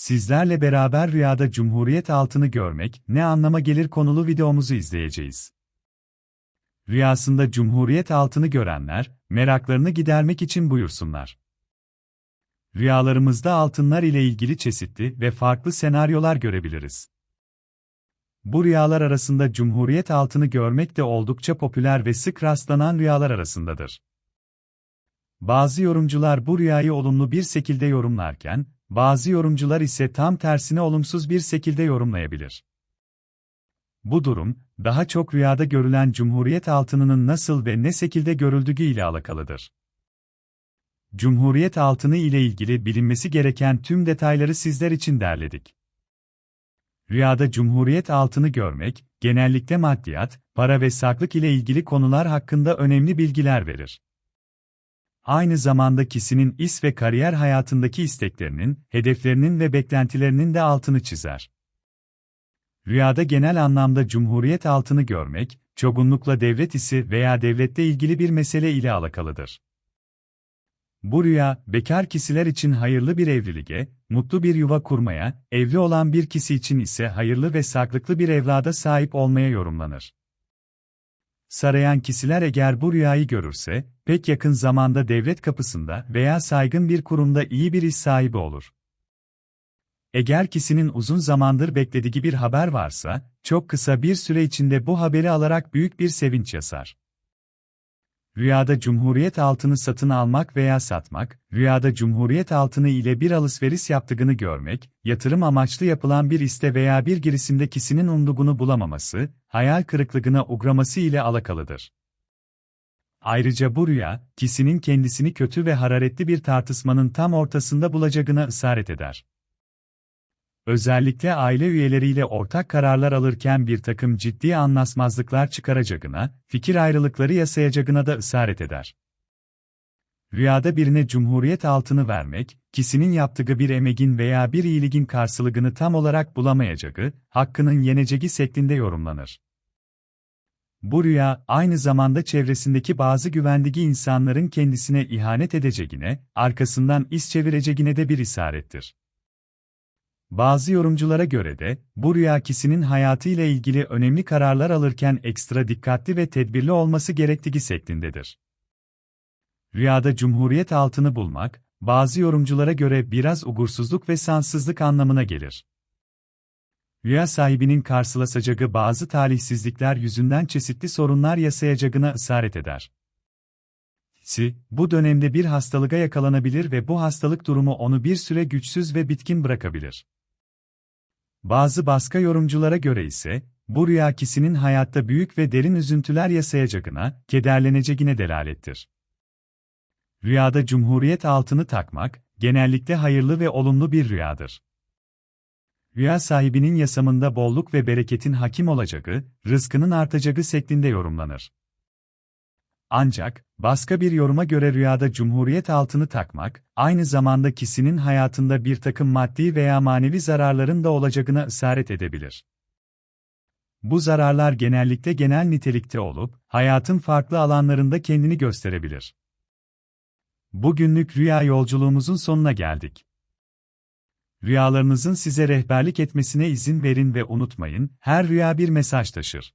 Sizlerle beraber rüyada Cumhuriyet altını görmek ne anlama gelir konulu videomuzu izleyeceğiz. Rüyasında Cumhuriyet altını görenler, meraklarını gidermek için buyursunlar. Rüyalarımızda altınlar ile ilgili çeşitli ve farklı senaryolar görebiliriz. Bu rüyalar arasında Cumhuriyet altını görmek de oldukça popüler ve sık rastlanan rüyalar arasındadır. Bazı yorumcular bu rüyayı olumlu bir şekilde yorumlarken, bazı yorumcular ise tam tersine olumsuz bir şekilde yorumlayabilir. Bu durum, daha çok rüyada görülen Cumhuriyet altınının nasıl ve ne şekilde görüldüğü ile alakalıdır. Cumhuriyet altını ile ilgili bilinmesi gereken tüm detayları sizler için derledik. Rüyada Cumhuriyet altını görmek, genellikle maddiyat, para ve saklık ile ilgili konular hakkında önemli bilgiler verir. Aynı zamanda kişinin iş ve kariyer hayatındaki isteklerinin, hedeflerinin ve beklentilerinin de altını çizer. Rüyada genel anlamda cumhuriyet altını görmek, çoğunlukla devlet isi veya devlette ilgili bir mesele ile alakalıdır. Bu rüya, bekar kişiler için hayırlı bir evliliğe, mutlu bir yuva kurmaya, evli olan bir kişi için ise hayırlı ve saklıklı bir evlada sahip olmaya yorumlanır. Sarayan kişiler eğer bu rüyayı görürse, pek yakın zamanda devlet kapısında veya saygın bir kurumda iyi bir iş sahibi olur. Eğer kişinin uzun zamandır beklediği bir haber varsa, çok kısa bir süre içinde bu haberi alarak büyük bir sevinç yasar. Rüyada Cumhuriyet altını satın almak veya satmak, rüyada Cumhuriyet altını ile bir alışveriş yaptığını görmek, yatırım amaçlı yapılan bir iste veya bir girişimde kişinin umduğunu bulamaması, hayal kırıklığına uğraması ile alakalıdır. Ayrıca bu rüya, kişinin kendisini kötü ve hararetli bir tartışmanın tam ortasında bulacağına ısrar eder. Özellikle aile üyeleriyle ortak kararlar alırken bir takım ciddi anlaşmazlıklar çıkaracağına, fikir ayrılıkları yasayacağına da ısrar eder. Rüyada birine cumhuriyet altını vermek, kişinin yaptığı bir emeğin veya bir iyiliğin karşılığını tam olarak bulamayacağı, hakkının yeneceği şeklinde yorumlanır. Bu rüya, aynı zamanda çevresindeki bazı güvendiği insanların kendisine ihanet edeceğine, arkasından iş çevireceğine de bir isarettir. Bazı yorumculara göre de, bu rüya kişinin hayatıyla ilgili önemli kararlar alırken ekstra dikkatli ve tedbirli olması gerektiği şeklindedir. Rüyada cumhuriyet altını bulmak, bazı yorumculara göre biraz ugursuzluk ve sansızlık anlamına gelir. Rüya sahibinin karşılaşacağı bazı talihsizlikler yüzünden çeşitli sorunlar yaşayacağına ısrar eder. Si, bu dönemde bir hastalığa yakalanabilir ve bu hastalık durumu onu bir süre güçsüz ve bitkin bırakabilir. Bazı baska yorumculara göre ise, bu rüya kişinin hayatta büyük ve derin üzüntüler yaşayacağına, kederleneceğine delalettir. Rüyada cumhuriyet altını takmak, genellikle hayırlı ve olumlu bir rüyadır. Rüya sahibinin yaşamında bolluk ve bereketin hakim olacağı, rızkının artacağı şeklinde yorumlanır. Ancak, başka bir yoruma göre rüyada cumhuriyet altını takmak, aynı zamanda kişinin hayatında bir takım maddi veya manevi zararların da olacağına ısrar edebilir. Bu zararlar genellikle genel nitelikte olup, hayatın farklı alanlarında kendini gösterebilir. Bugünlük rüya yolculuğumuzun sonuna geldik. Rüyalarınızın size rehberlik etmesine izin verin ve unutmayın, her rüya bir mesaj taşır.